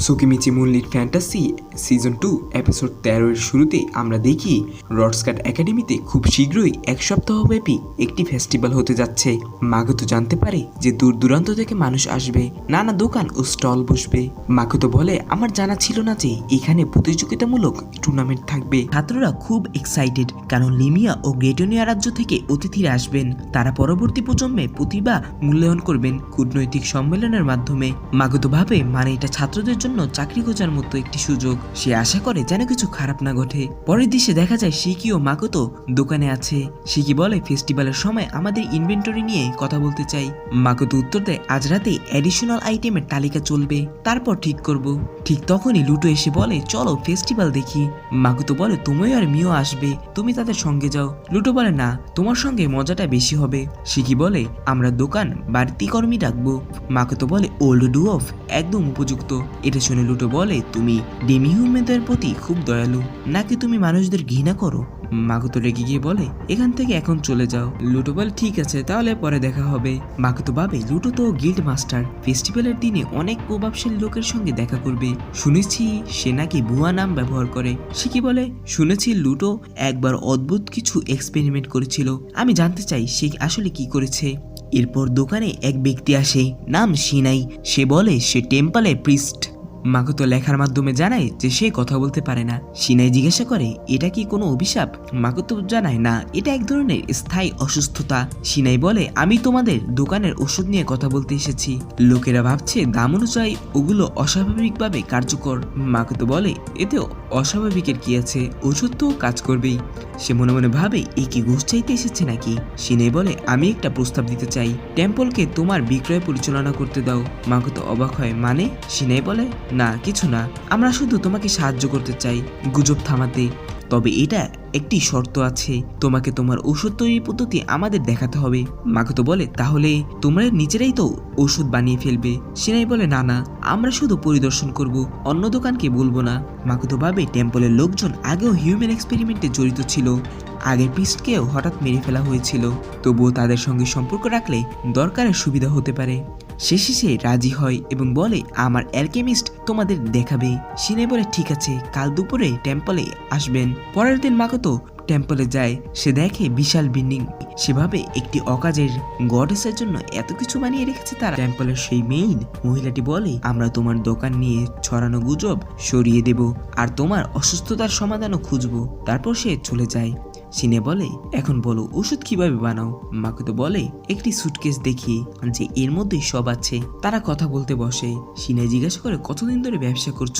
Tsukimichi Moonlit Fantasy season two, episode তেরোর শুরুতে আমরা দেখি রডস্কাট একাডেমিতে খুব শীঘ্রই এক সপ্তাহব্যাপী একটি ফেস্টিভ্যাল হতে যাচ্ছে। মাগতো জানতে পারে যে দূর দূরান্ত থেকে মানুষ আসবে, নানা দোকান ও স্টল বসবে। মাগতো বলে, আমার জানা ছিল না যে এখানে প্রতিযোগিতামূলক টুর্নামেন্ট থাকবে। ছাত্ররা খুব এক্সাইটেড কারণ লিমিয়া ও গ্রেটোনিয়া রাজ্য থেকে অতিথিরা আসবেন। তারা পরবর্তী প্রজন্মে প্রতিভা মূল্যায়ন করবেন কূটনৈতিক সম্মেলনের মাধ্যমে। মাগতো ভাবে মানে এটা ছাত্রদের জন্য চাকরি খোঁজার মতো একটি সুযোগ। সে আশা করে যেন কিছু খারাপ না ঘটে। পরের দৃশ্যে দেখা যায় শিকি ও মাগতো দোকানে আছে। শিকি বলে ফেস্টিভ্যালের সময় আমাদের ইনভেন্টরি নিয়ে কথা বলতে চাই। মাগতো উত্তর দেয়, আজ রাতে অ্যাডিশনাল আইটেমের তালিকা চলবে। তারপর ঠিক করব। ঠিক তখনই লুটো এসে বলে, চলো ফেস্টিভ্যাল দেখি। মাকুতো বলে, তুমিও আর মিও আসবে। তুমি তাদের সঙ্গে যাও। লুটো বলে, না, তোমার সঙ্গে মজাটা বেশি হবে। শিকি বলে, আমরা দোকান বাড়তি কর্মী রাখব মাকুতো বলে ওল্ড ডুয়ফ একদম উপযুক্ত। এটা শুনে লুটো বলে, তুমি ডেমিহিউমেদের প্রতি খুব দয়ালু। নাকি তুমি মানুষদের ঘৃণা করো? মাকুতো রেগে গিয়ে বলে, এখান থেকে এখন চলে যাও। লুটো বলে, ঠিক আছে, তাহলে পরে দেখা হবে। মাকুতো ভাবে, লুটো তো গিল্ড মাস্টার ফেস্টিভ্যালের দিনে অনেক প্রভাবশালী লোকের সঙ্গে দেখা করবে। শুনেছি সে নাকি ভুয়া নাম ব্যবহার করে। সে কি বলে, শুনেছি লুটো একবার অদ্ভুত কিছু এক্সপেরিমেন্ট করেছিল। আমি জানতে চাই সে আসলে কি করেছে? এরপর দোকানে এক ব্যক্তি আসে, নাম সিনাই। সে বলে, সে টেম্পলে প্রিস্ট মাকুতো লেখার মাধ্যমে জানায় যে সে কথা বলতে পারে না। সিনাই জিজ্ঞাসা করে, এটা কি কোনো অভিশাপ? মাকুতো জানায়, না, এটা এক ধরনের স্থায়ী অসুস্থতা। সিনাই বলে, আমি তোমাদের দোকানের ওষুধ নিয়ে কথা বলতে এসেছি। লোকেরা ভাবছে দাম অনুযায়ী ওগুলো অস্বাভাবিকভাবে কার্যকর। মাকুতো বলে এতে অস্বাভাবিকের কি আছে? ওষুধ তো কাজ করবেই। সে মনে মনে ভাবে এই কি ঘুষ চাইতে এসেছে নাকি? সিনাই বলে, আমি একটা প্রস্তাব দিতে চাই। টেম্পলকে তোমার বিক্রয় পরিচালনা করতে দাও। মাকুতো অবাক হয় মানে? সিনাই বলে না, কিছু না। আমরা শুধু তোমাকে সাহায্য করতে চাই, গুজব থামাতে। তবে এটা একটি শর্ত আছে। তোমাকে তোমার ওষুধ তৈরির পদ্ধতি আমাদের দেখাতে হবে। মাকুতো বলে, তাহলে তোমরা নিজেরাই তো ওষুধ বানিয়ে ফেলবে। সিনাই বলে, না না, আমরা শুধু পরিদর্শন করব, অন্য দোকানকে বলব না। মাকুতো ভাবে, টেম্পলের লোকজন আগেও হিউম্যান এক্সপেরিমেন্টে জড়িত ছিল। আগের পিস্টকেও হঠাৎ মেরে ফেলা হয়েছিল। তবুও তাদের সঙ্গে সম্পর্ক রাখলে দরকারের সুবিধা হতে পারে। শেষে সে রাজি হয় এবং বলে, আমার অ্যালকেমিস্ট তোমাদের দেখাবে। সিনে বলে, ঠিক আছে, কাল দুপুরে টেম্পলে আসবেন। পরের দিন মাকতো টেম্পলে যায়। সে দেখে বিশাল বিল্ডিং। সেভাবে একটি অকাজের গডেসের জন্য এত কিছু বানিয়ে রেখেছে তারা। টেম্পলের সেই মেইন মহিলাটি বলে, আমরা তোমার দোকান নিয়ে ছড়ানো গুজব সরিয়ে দেব, আর তোমার অসুস্থতার সমাধানও খুঁজবো। তারপর সে চলে যায়। সিনে বলে, এখন বলো, ওষুধ কীভাবে বানাও? মাকে তো বলে, একটি সুটকেস দেখি, যে এর মধ্যেই সব আছে। তারা কথা বলতে বসে। সিনে জিজ্ঞাসা করে, কতদিন ধরে ব্যবসা করছ?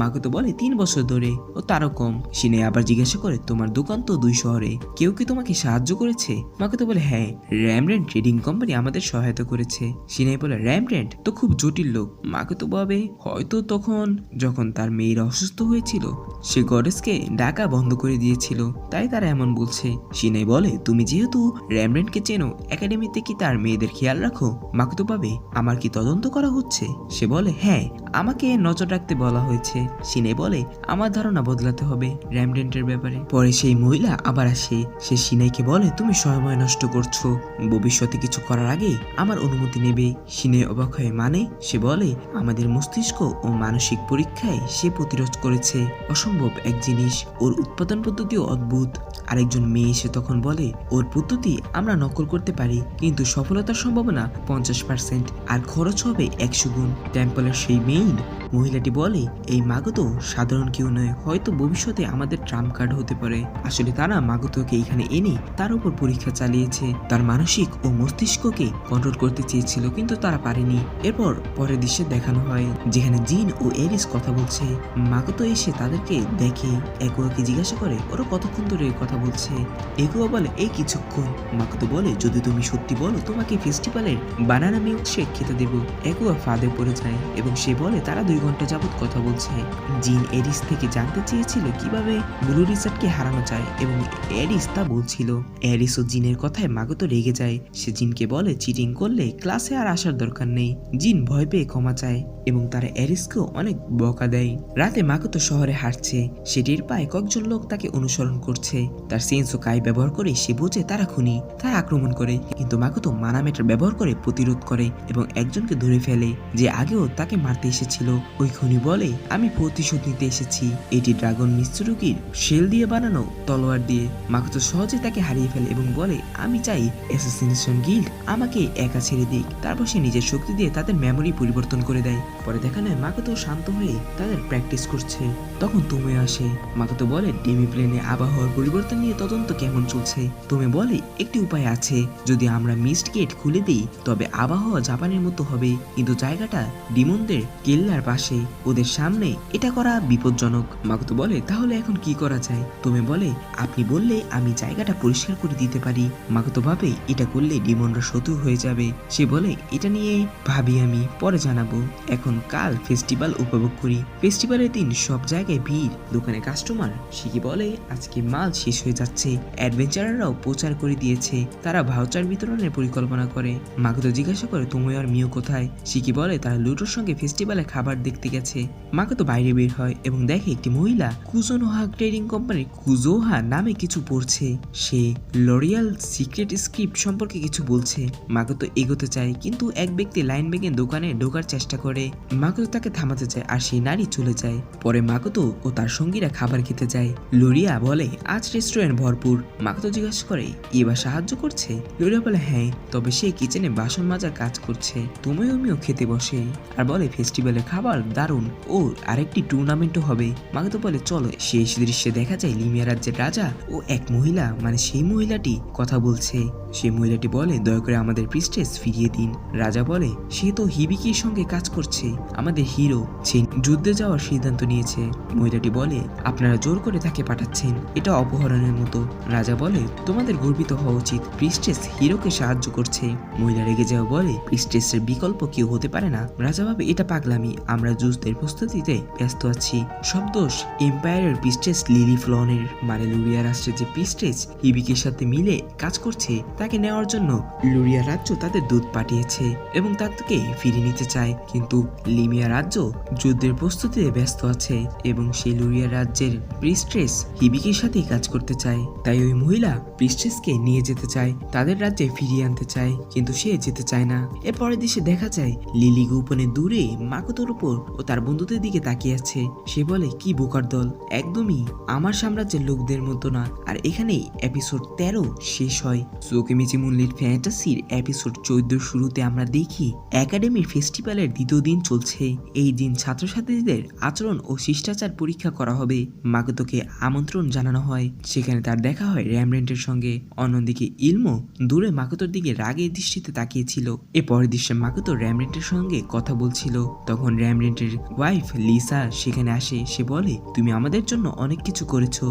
মাকে তো বলে, তিন বছর ধরে। ও তারও কম। সিনে আবার জিজ্ঞাসা করে, তোমার দোকান তো দুই শহরে, কেউ কি তোমাকে সাহায্য করেছে? মাকে তো বলে হ্যাঁ র্যামরেন্ট ট্রেডিং কোম্পানি আমাদের সহায়তা করেছে। সিনে বলে র্যামরেন্ট তো খুব জটিল লোক। মাকে তো ভাবে হয়তো তখন যখন তার মেয়ের অসুস্থ হয়েছিল, সে গডেসকে ডাকা বন্ধ করে দিয়েছিল, তাই তারা এমন বলছে সিনাই বলে, তুমি যেহেতু র্যামরেন্টকে চেনো, একাডেমিতে কি তার মেয়েদের খেয়াল রাখো? মাকতো পাবে। আমার কি তদন্ত করা হচ্ছে? সে বলে হ্যাঁ আমাকে নজর রাখতে বলা হয়েছে। সিনে বলে, আমার ধারণা বদলাতে হবে র্যামরেন্টের ব্যাপারে। পরে সেই মহিলা আবার আসে। সে সিনাইকে বলে, তুমি সময় নষ্ট করছ। ভবিষ্যতে কিছু করার আগে আমার অনুমতি নেবে। সিনে অবাক হয়ে মানে? সে বলে, আমাদের মস্তিষ্ক ও মানসিক পরীক্ষায় সে প্রতিরোধ করেছে। অসম্ভব এক জিনিস। ওর উৎপাদন পদ্ধতিও অদ্ভুত। আরেকজন মেয়ে এসে তখন বলে, ওর পদ্ধতি আমরা নকল করতে পারি, কিন্তু সফলতার সম্ভাবনা পঞ্চাশ পার্সেন্ট আর খরচ হবে একশো গুণ। টেম্পলের সেই মেইন মহিলাটি বলে, এই মাগতো সাধারণ কেউ নয়, হয়তো ভবিষ্যতে আমাদের ট্রাম্প কার্ড হতে পারে। আসলে তারা মাগতোকে এখানে এনে তার উপর পরীক্ষা চালিয়েছে। তার মানসিক ও মস্তিষ্ককে কন্ট্রোল করতে চেয়েছিল, কিন্তু তারা পারেনি। এরপর পরের দৃশ্যে দেখানো হয়, যেখানে জিন ও এরিস কথা বলছে। মাগতো এসে তাদেরকে দেখে, একুয়াকে জিজ্ঞাসা করে, ওরা কতক্ষণ ধরে কথা বলছে? একুয়া বলে, এই কিছুক্ষণ। মাকতো বলে, যদি তুমি সত্যি বলো, তোমাকে ফেস্টিভ্যালের বানানা মিল্ক শেক খেতে দেব। একুয়া ফাঁদে পড়ে যায় এবং সে বলে, তারা দুই ঘণ্টা যাবত কথা বলছে। জিন এরিস থেকে জানতে চেয়েছিল কীভাবে ব্লু রিচার্ডকে হারানো যায় এবং এরিস তা বলছিল। এরিস ও জিনের কথায় মাগতো রেগে যায়। সে জিনকে বলে, চিটিং করলে ক্লাসে আর আসার দরকার নেই। জিন ভয় পেয়ে ক্ষমা চায় এবং তারা এরিসকেও অনেক বকা দেয়। রাতে মাকতো শহরে হাঁটছে। সে টের পায় কয়েকজন লোক তাকে অনুসরণ করছে। তার সেন্স ও কাই ব্যবহার করে সে বোঝে তারা খুনি, তারা আক্রমণ করে। কিন্তু মাকতো মানামেটার ব্যবহার করে প্রতিরোধ করে এবং একজনকে ধরে ফেলে, যে আগেও তাকে মারতে এসেছিল। ওই খুনি বলে, আমি প্রতিশোধ নিতে এসেছি। এটি ড্রাগন মিস্ত্রুকির শেল দিয়ে বানানো তলোয়ার দিয়ে। মাকুতো সহজে তাকে হারিয়ে ফেলে এবং বলে, আমি চাই অ্যাসোসিনেশন গিল্ড আমাকে একা ছেড়ে দিক। তারপর সে নিজের শক্তি দিয়ে তাদের মেমরি পরিবর্তন করে দেয়। পরে দেখা নেয় মাকুতো শান্ত হয়ে তাদের প্র্যাকটিস করছে। তখন তুমি আসে। মাকুতো বলে ডেমি প্লেনে আবহাওয়ার পরিবর্তন নিয়ে তদন্ত কেমন চলছে? তুমি বলে, একটি উপায় আছে। যদি আমরা মিস্ট গেট খুলে দিই, তবে আবহাওয়া জাপানের মতো হবে। কিন্তু জায়গাটা ডিমনদের কেল্লার পাশে ওদের সামনে এটা করা বিপজ্জনক। মাকুতো বলে, তাহলে এখন কি করা যায়? তুমি বলে, আপনি বললে আমি জায়গাটা পরিষ্কার করে দিতে পারি। মাকুতো ভাবে, এটা করলে ডিমনরা শত্রু হয়ে যাবে। সে বলে, এটা নিয়ে ভাবি আমি, পরে জানাব। এখন কাল ফেস্টিভ্যাল উপভোগ করি। ফেস্টিভ্যালের দিন সব জায়গায় ভিড়, দোকানে কাস্টমার, সে কি বলে, আজকে মাল শেষ হয়ে যাচ্ছে। অ্যাডভেঞ্চারাররাও প্রচার করে দিয়েছে। তারা ভাউচার বিতরণের পরিকল্পনা করে। মাকুতো জিজ্ঞাসা করে তুমি আর মিও কোথায়? শিকি বলে, তারা লুটোর সঙ্গে ফেস্টিভ্যালে খাবার দেখতে গেছে। মাকুতো বাইরে বের হয় এবং দেখে একটি মহিলা কুজোনোহা ট্রেডিং কোম্পানির কুজোহা নামে কিছু পড়ছে। সে লরিয়াল সিক্রেট স্ক্রিপ্ট সম্পর্কে কিছু বলছে। মাকুতো এগোতে চায়, কিন্তু এক ব্যক্তি লাইন ভেঙে দোকানে ঢোকার চেষ্টা করে। মাকুতো তাকে থামাতে চায় আর সেই নারী চলে যায়। পরে মাকুতো ও তার সঙ্গীরা খাবার খেতে যায়। লরিয়া বলে, আজ রেস্টুরেন্ট ভরপুর। মাকুতো জিজ্ঞাসা করে এবার সাহায্য করছে? লরিয়া বলে হ্যাঁ তবে সে কিচেনে বাসন মাজার কাজ করছে। তুমিও আমিও খেতে বসে। আর বলে ফেস্টিভ্যালের খাবার দারুণ ও আরেকটি টুর্নামেন্টও হবে। মাকে তো বলে, চলো, শেষ দৃশ্যে দেখা যায় লিমিয়া রাজ্যের রাজা ও এক মহিলা। মানে সেই মহিলাটি কথা বলছে। সেই মহিলাটি বলে, দয়া করে আমাদের প্রিস্টেস ফিরিয়ে দিন। রাজা বলে, সে তো হিবিকির সঙ্গে কাজ করছে। আমাদের হিরো সে যুদ্ধে যাওয়ার সিদ্ধান্ত নিয়েছে। মহিলাটি বলে, আপনারা জোর করে তাকে পাঠাচ্ছেন। এটা অপহরণের মতো। রাজা বলে, তোমাদের গর্বিত হওয়া উচিত। প্রিস্টেস হিরোকে সাহায্য করছে। মহিলা রেগে যাওয়া বলে প্রিস্টেসের বিকল্প কেউ হতে পারে না। রাজা ভাবে, এটা পাগলামি। আমরা যুদ্ধের প্রস্তুতিতে ব্যস্ত আছি। সব দোষ এম্পায়ারের প্রিস্টেস লিলি ফ্লনের। মানে লুরিয়া রাষ্ট্রের যে প্রিস্টেস হিবিকের সাথে মিলে কাজ করছে, তাকে নেওয়ার জন্য লুরিয়া রাজ্য তাদের দুধ পাঠিয়েছে এবং তাকে ফিরিয়ে নিতে চায়। কিন্তু লিমিয়া রাজ্য যুদ্ধের প্রস্তুতিতে ব্যস্ত আছে এবং সেই লুরিয়া রাজ্যের প্রিস্ট্রেস হিবিকের সাথেই কাজ করতে চায়। তাই ওই মহিলা প্রিস্ট্রেসকে নিয়ে যেতে চায়, তাদের রাজ্যে ফিরিয়ে আনতে চায়, কিন্তু সে যেতে চায় না। এর পরের দেশে দেখা যায়, লিলি গোপনে দূরে মাকতোর উপর ও তার বন্ধুদের দিকে তাকিয়ে আছে। সে বলে, কি বোকার দল? একদমই আমার সাম্রাজ্যের লোকদের মতো না। আর এখানেই এপিসোড তেরো শেষ হয়। সোকেমিচি মুল্লির ফ্যান্টাসির এপিসোড চোদ্দ শুরুতে আমরা দেখি, একাডেমির ফেস্টিভ্যালের দ্বিতীয় দিন চলছে। এই দিন ছাত্রছাত্রীদের আচরণ ও শিষ্টাচার পরীক্ষা করা হবে মাকতোকে আমন্ত্রণ জানানো হয়। সেখানে তার দেখা হয় র্যামরেন্টের সঙ্গে। অন্যদিকে ইলমো দূরে মাকতোর দিকে রাগের দৃষ্টিতে তাকিয়েছিল। এ পরের দৃশ্যে মাকতো র্যামরেন্টের সঙ্গে কথা বলছিল। তখন র্যামরেন্টের ওয়াইফ লিসা সেখানে আসে, সে বলে, তুমি আমাদের জন্য অনেক কিছু করেছ।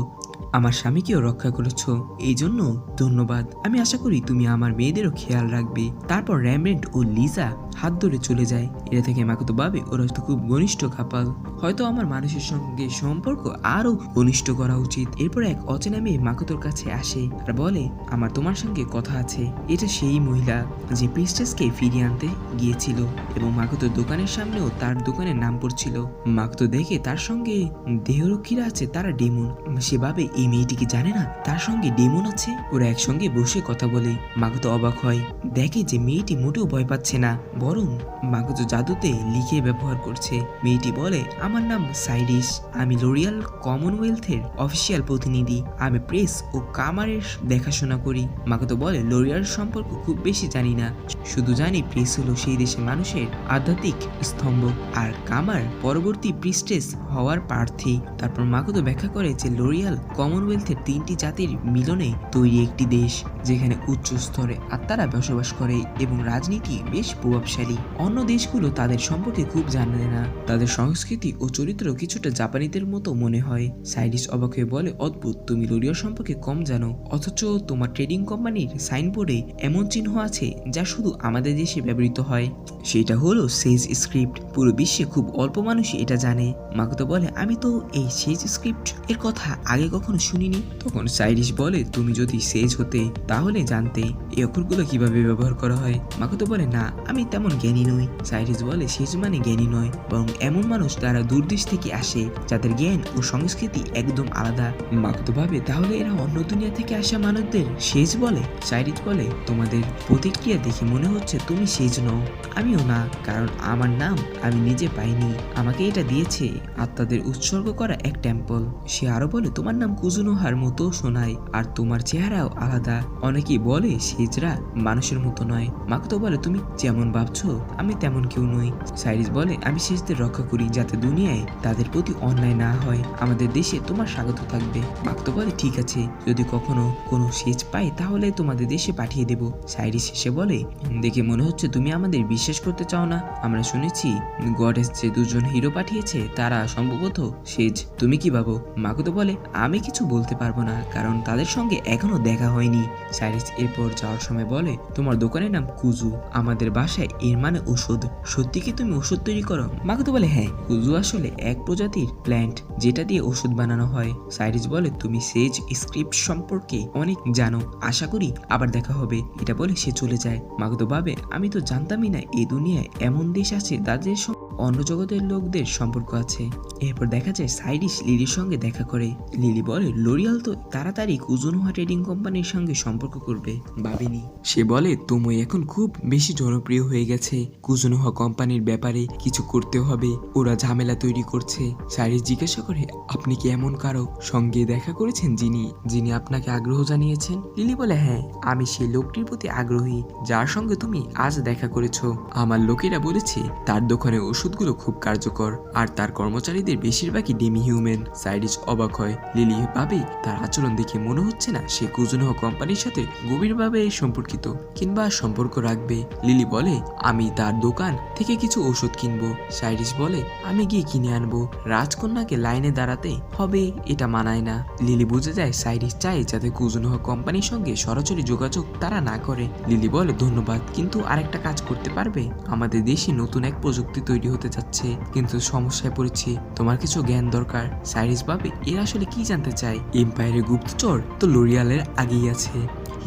আমার স্বামীকেও রক্ষা করেছ। এই জন্য ধন্যবাদ। আমি আশা করি তুমি আমার মেয়েদেরও খেয়াল রাখবে। তারপর র্যামরেন্ট ও লিসা হাত ধরে চলে যায়। এটা থেকে মাকতো ভাবে, ওরা তো খুব ঘনিষ্ঠ কাপাল। হয়তো আমার মানুষের সঙ্গে সম্পর্ক আরও ঘনিষ্ঠ করা উচিত। এরপর এক অচেনা মেয়ে মাকতোর কাছে আসে আর বলে, আমার তোমার সঙ্গে কথা আছে। এটা সেই মহিলা যে প্রিস্টেসকে ফিরিয়ে আনতে গিয়েছিল এবং মাকতোর দোকানের সামনেও তার দোকানের নাম পড়ছিল। মাকতো দেখে তার সঙ্গে দেহরক্ষীরা আছে, তারা ডেমন। সে ভাবে, এই মেয়েটিকে জানে না? তার সঙ্গে ডেমন আছে? ওরা একসঙ্গে বসে কথা বলে। মাকতো অবাক হয়। দেখে যে মেয়েটি মোটেও ভয় পাচ্ছে না। বরং মাকতো জাদুতে লিখে ব্যবহার করছে। মেয়েটি বলে, আমার নাম সাইডিস আমি লোরিয়াল কমনওয়েলথের অফিসিয়াল প্রতিনিধি। আমি প্রেস ও কামারের দেখাশোনা করি। মাকতো বলে লোরিয়াল সম্পর্ক খুব বেশি জানি না। শুধু জানি প্রেস হলো সেই দেশের মানুষের আধ্যাত্মিক স্তম্ভ আর কামার পরবর্তী প্রিস্টেস হওয়ার প্রার্থী। তারপর মাকতো ব্যাখ্যা করে যে লোরিয়াল কমনওয়েলথের তিনটি জাতির মিলনে তৈরি একটি দেশ, যেখানে উচ্চ স্তরে আত্মারা বসবাস করে এবং রাজনীতি বেশ প্রভাবশালী। অন্য দেশগুলো তাদের সম্পর্কে খুব জানে না। তাদের সংস্কৃতি ও চরিত্র কিছুটা জাপানিদের মতো মনে হয়। সাইডিস অবাক হয়ে বলে, অদ্ভুত, তুমি লোরিয়া সম্পর্কে কম জানো। অথচ তোমার ট্রেডিং কোম্পানির সাইনবোর্ডে এমন চিহ্ন আছে যা শুধু আমাদের দেশে ব্যবহৃত হয়। সেটা হলো সেজ স্ক্রিপ্ট। পুরো বিশ্বে খুব অল্প মানুষই এটা জানে। মাকতো বলে, আমি তো এই সেজ স্ক্রিপ্ট এর কথা আগে কখনো শুনিনি। তখন সাইরিশ বলে, তুমি যদি সেজ হতে, তাহলে জানতে, এই অক্ষরগুলো কীভাবে ব্যবহার করা হয়? মাকতো বলে, না, আমি তেমন তেমন জ্ঞানী নয়। সাইরিস বলে সেজ মানে জ্ঞানী নয়, বরং এমন মানুষ যারা দূরদেশ থেকে আসে, যাদের জ্ঞান ও সংস্কৃতি একদম আলাদা। মাকতো ভাবে তাহলে এরা অন্য দুনিয়া থেকে আসা মানুষদের সেজ বলে? সাইরিস বলে, তোমাদের প্রতিক্রিয়া দেখে মনে হচ্ছে তুমি সেজ নও। আমিও না, কারণ আমার নাম আমি নিজে পাইনি। আমাকে এটা দিয়েছে আত্মাদের উৎসর্গ করা এক টেম্পল সে আরও বলে, তোমার নাম কুজুনোহার মতো শোনায়, আর তোমার চেহারাও আলাদা। অনেকেই বলে, সেজরা মানুষের মতো নয়। মাকতো বলে, তুমি যেমন ভাবছ আমি তেমন কেউ নই। সাইরিস বলে, আমি শেষদের রক্ষা করি যাতে দুনিয়ায় তাদের প্রতি অন্যায় না হয়। আমাদের দেশে তোমার স্বাগত থাকবে। মাকতো বলে, ঠিক আছে। যদি কখনো কোনো সেচ পাই, তাহলে তোমাদের দেশে পাঠিয়ে দেব। সাইরিস শেষে বলে, দেখে মনে হচ্ছে তুমি আমাদের বিশ্বাস করতে চাও না। আমরা শুনেছি, গডেস যে দুজন হিরো পাঠিয়েছে, তারা সম্ভবত সেজ। তুমি কি ভাবো? মাকুতো বলে, আমি কিছু বলতে পারব না, কারণ তাদের সঙ্গে এখনও দেখা হয়নি। সাইরিস এরপর যাওয়ার সময় বলে, তোমার দোকানের নাম কুজু। আমাদের বাসায় এর মানে ওষুধ সত্যি কি তুমি ওষুধ তৈরি করো? মাকুতো বলে হ্যাঁ কুজু আসলে এক প্রজাতির প্ল্যান্ট যেটা দিয়ে ওষুধ বানানো হয়। সাইরিস বলে, তুমি সেজ স্ক্রিপ্ট সম্পর্কে অনেক জানো। আশা করি আবার দেখা হবে। এটা বলে সে চলে যায়। মাকুতো ভাবে, আমি তো জানতামই না, এই দুনিয়ায় এমন দেশ আছে, তাদের অন্য জগতের লোকদের সম্পর্ক আছে। এরপর দেখা যায় সাইডিস লিলির সঙ্গে দেখা করে। লিলি বলে, লোরিয়াল তো তাড়াতাড়ি কুজুনহা ট্রেডিং কোম্পানির সঙ্গে সম্পর্ক করবে। ভাবিনি। সে বলে তুমি এখন খুব বেশি জনপ্রিয় হয়ে গেছে। কুজুনহা কোম্পানির ব্যাপারে কিছু করতে হবে। ওরা ঝামেলা তৈরি করছে। সাইডিস জিজ্ঞাসা করে, আপনি কি এমন কারও সঙ্গে দেখা করেছেন যিনি যিনি আপনাকে আগ্রহ জানিয়েছেন? লিলি বলে হ্যাঁ আমি সেই লোকটির প্রতি আগ্রহী। যার সঙ্গে তুমি আজ দেখা করেছ। আমার লোকেরা বলেছে, তার দোকানে ওষুধগুলো খুব কার্যকর। আর তার কর্মচারীদের বেশিরভাগই ডেমি হিউম্যান সাইডিস অবাক হয়। লিলি ভাবে, তার আচরণ দেখে মনে হচ্ছে না সে কুজুনহ কোম্পানির সাথে গভীরভাবে সম্পর্কিত কিংবা সম্পর্ক রাখবে। লিলি বলে, আমি তার দোকান থেকে কিছু ওষুধ কিনবো। সাইডিস বলে, আমি গিয়ে কিনে আনব। রাজকন্যাকে লাইনে দাঁড়াতে হবে, এটা মানায় না। লিলি বুঝে যায় সাইডিস চায় যাতে কুজুনহ কোম্পানির সঙ্গে সরাসরি যোগাযোগ তারা না করে। লিলি বলে, ধন্যবাদ, কিন্তু আরেকটা কাজ করতে পারবে? আমাদের দেশে নতুন এক প্রযুক্তি তৈরি হতে যাচ্ছে কিন্তু সমস্যায় পড়েছি। তোমার কিছু জ্ঞান দরকার। সাইরিস বাবে এরা আসলে কি জানতে চায়? এম্পায়ারের গুপ্তচর তো লোরিয়ালের আগেই আছে।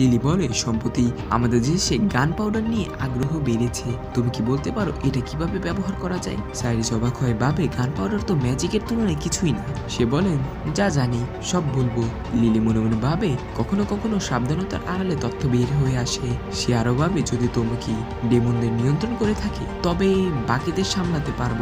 লিলি বলে, সম্প্রতি আমাদের দেশে গান পাউডার নিয়ে আগ্রহ বেড়েছে, তুমি কি বলতে পারো এটা কীভাবে ব্যবহার করা যায়? সাইরিস অবাক হয় ভাবে, গান পাউডার তো ম্যাজিকের তুলনায় কিছুই না। সে বলেন, যা জানি, সব বলব লিলি মনে মনে ভাবে, কখনো কখনো সাবধানতার আড়ালে তথ্য বের হয়ে আসে। সে আরও ভাবে, যদি তোমাকে ডেমনদের নিয়ন্ত্রণ করে থাকে, তবে বাকিদের সামলাতে পারব।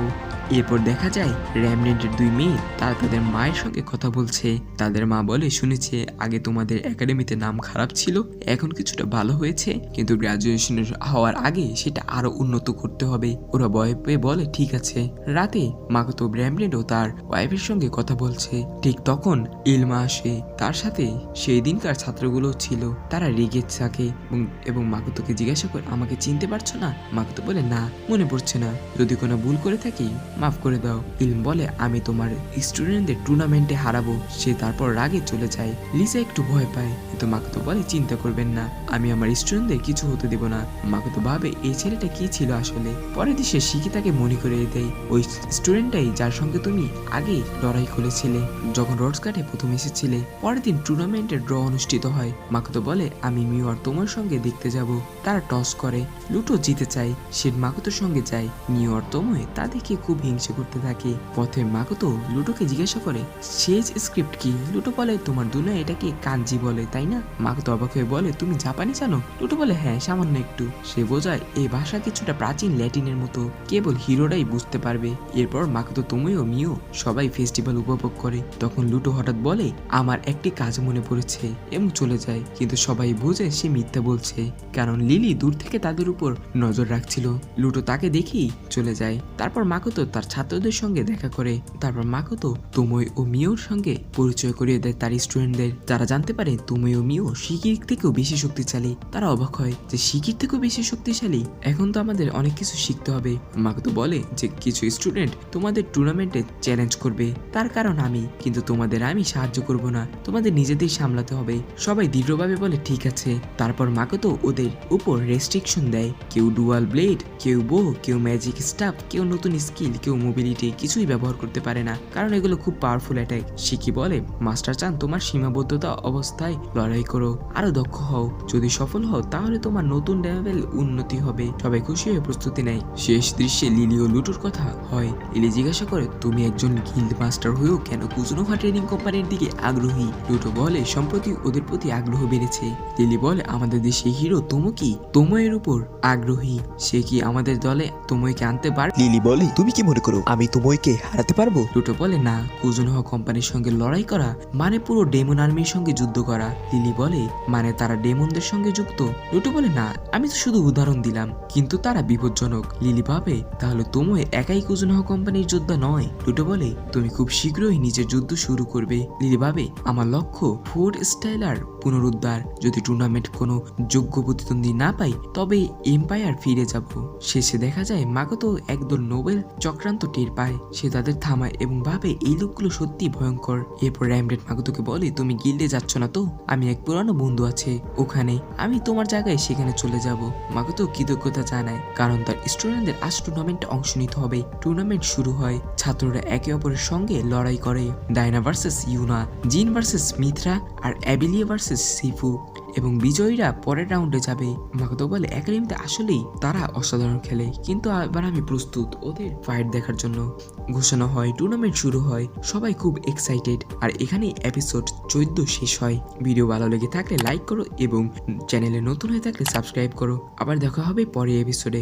এরপর দেখা যায়, র্যামনেটের দুই মেয়ে, তারা তাদের মায়ের সঙ্গে কথা বলছে। তাদের মা বলে, শুনেছে, আগে তোমাদের একাডেমিতে নাম খারাপ ছিল এখন কিছুটা ভালো হয়েছে, কিন্তু গ্রাজুয়েশনের হওয়ার আগে সেটা আরও উন্নত করতে হবে। ওরা ভয় পেয়ে বলে, ঠিক আছে। রাতে মাকতো ও তার ওয়াইফের সঙ্গে কথা বলছে। ঠিক তখন ইলমা আসে। তার সাথে সেই দিনকার ছাত্রগুলো ছিল। তারা রেগে থাকে এবং এবং মাকুতোকে জিজ্ঞাসা করে, আমাকে চিনতে পারছ না? মাকুতো বলে, না, মনে পড়ছে না। যদি কোনো ভুল করে থাকি, মাফ করে দাও। ইলম বলে, আমি তোমার স্টুডেন্টদের টুর্নামেন্টে হারাবো। সে তারপর রাগে চলে যায়। লিসা একটু ভয় পায়। কিন্তু মাকুতো বলে, চিন্তা করবেন না। আমি আমার স্টুডেন্টদের কিছু হতে দেব না। মাকুতো ভাবে, এই ছেলেটা কি ছিল আসলে? পরে দিশে শিখি তাকে মনে করে দেয়, ওই স্টুডেন্টটাই যার সঙ্গে তুমি আগে লড়াই করেছিলে, যখন রডস কাটে প্রথম এসেছিলে। পরের দিন টুর্নামেন্টের ড্র অনুষ্ঠিত হয়। মাকুতো বলে, আমি মিউ আর তোমার সঙ্গে দেখতে যাব। তারা টস করে, লুটো জিতে চায়, সে মাকুতোর সঙ্গে যায়। মিউ আর তোময় তা দেখে খুব হিংসে করতে থাকে। পথে মাকুতো লুটোকে জিজ্ঞাসা করে, শেষ স্ক্রিপ্ট কি? লুটো বলে, তোমার দুনিয়া এটাকে কাঞ্জি বলে, তাই না? মাকুতো অবাক হয়ে বলে, তুমি জাপানি জানো? লুটো বলে হ্যাঁ সামান্য একটু। সে বোঝায় এই ভাষা কিছুটা প্রাচীন ল্যাটিনের মতো। কেবল হিরোরাই বুঝতে পারবে। এরপর মাকুতো তুমিও মিও সবাই ফেস্টিভ্যাল উপভোগ করে। তখন লুটো হঠাৎ বলে, আমার একটি কাজ মনে পড়েছে। এবং চলে যায়। কিন্তু সবাই বুঝে, সে মিথ্যা বলছে। কারণ লিলি দূর থেকে তাদের উপর নজর রাখছিল। লুটো তাকে দেখেই চলে যায়। তারপর মাকুতো তার ছাত্রদের সঙ্গে দেখা করে। তারপর মাকুতো তুময় ও মিওর সঙ্গে পরিচয় করিয়ে দেয় তার স্টুডেন্টদের। যারা জানতে পারে তুময় ও মিও শিকির থেকেও বেশি শক্তিশালী। তারা অবাক হয় যে শিকির থেকেও বেশি শক্তিশালী। এখন তো আমাদের অনেক কিছু শিখতে হবে। মাকুতো বলে যে, কিছু স্টুডেন্ট তোমাদের টুর্নামেন্টে চ্যালেঞ্জ করবে। তার কারণ আমি, কিন্তু তোমাদের আমি সাহায্য করব না। তোমাদের নিজেদের সামলাতে হবে। সবাই দৃঢ়ভাবে বলে, ঠিক আছে। তারপর মাকতো ওদের উপর রেস্ট্রিকশন দেয়। কেউ ডুয়াল ব্লেড কেউ বো কেউ ম্যাজিক স্টাফ কেউ নতুন স্কিল কেউ মোবিলিটি কিছুই ব্যবহার করতে পারে না। কারণ এগুলো খুব পাওয়ারফুল অ্যাটাক শিকি বলে, মাস্টার চান তোমার সীমাবদ্ধতা অবস্থায় লড়াই করো। আরও দক্ষ হও। যদি সফল হও তাহলে তোমার নতুন লেভেল উন্নতি হবে। সবাই খুশি হয়ে প্রস্তুতি নেয়। শেষ দৃশ্যে লিলি ও লুটোর কথা হয়। লিলি জিজ্ঞাসা করে তুমি একজন গিল্ড মাস্টার হয়েও কেন কুজনোভা ট্রেনিং কোম্পানির দিকে আগ্রহী? লুটো বলে সম্প্রতি ওদের প্রতি আগ্রহ বেড়েছে। লিলি বলে আমাদের দেশে হিরো তোমো কি? তোময়ের উপর আগ্রহী। সে কি আমাদের দলে তোময়কে আনতে পার লিলি বলে তুমি কি মনে করো আমি তোমাকে হারাতে পারব? লুটো বলে না। কুজনহা কোম্পানির সঙ্গে লড়াই করা মানে পুরো ডেমন আর্মির সঙ্গে যুদ্ধ করা। লিলি বলে মানে তারা ডেমনদের সঙ্গে যুক্ত। লুটো বলে, না, আমি তো শুধু উদাহরণ দিলাম। কিন্তু তারা বিপজ্জনক। লিলি ভাবে, তাহলে তুমি একাই কুজনহা কোম্পানির যোদ্ধা নয়? লুটো বলে, তুমি খুব শীঘ্রই নিজের যুদ্ধ শুরু করবে। লিলি ভাবে, আমার লক্ষ্য ফোর্ড স্টাইলার পুনরুদ্ধার। যদি টুর্নামেন্ট কোনো যোগ্য প্রতিদ্বন্দ্বী না পাই, তবে এম্পায়ার ফিরে যাব। শেষে দেখা যায়, মাগতো একদল নোবেল চক্রান্ত টের পায়। সে তাদের থামায় এবং ভাবে, এই লোকগুলো সত্যি ভয়ঙ্কর। এরপর র্যামডেট মাগতোকে বলে, তুমি গিল্ডে যাচ্ছ না তো? আমি এক পুরানো বন্ধু আছে। ওখানে আমি তোমার জায়গায় সেখানে চলে যাব। মাকে তো কৃতজ্ঞতা জানায়, কারণ তার স্টুডেন্টদের আজ টুর্নামেন্টে অংশ নিতে হবে। টুর্নামেন্ট শুরু হয়, ছাত্ররা একে অপরের সঙ্গে লড়াই করে। ডায়না ভার্সেস ইউনা জিন ভার্সেস মিথ্রা আর অ্যাবিলিয়া ভার্সেস সিফু এবং বিজয়ীরা পরের রাউন্ডে যাবে। মাগতো বলে একাডেমিতে আসলেই তারা অসাধারণ খেলে। কিন্তু আবার আমি প্রস্তুত ওদের ফাইট দেখার জন্য। ঘোষণা হয় টুর্নামেন্ট শুরু হয়, সবাই খুব এক্সাইটেড আর এখানেই এপিসোড চোদ্দ শেষ হয়। ভিডিও ভালো লেগে থাকলে লাইক করো এবং চ্যানেলে নতুন হয়ে থাকলে সাবস্ক্রাইব করো। আবার দেখা হবে পরের এপিসোডে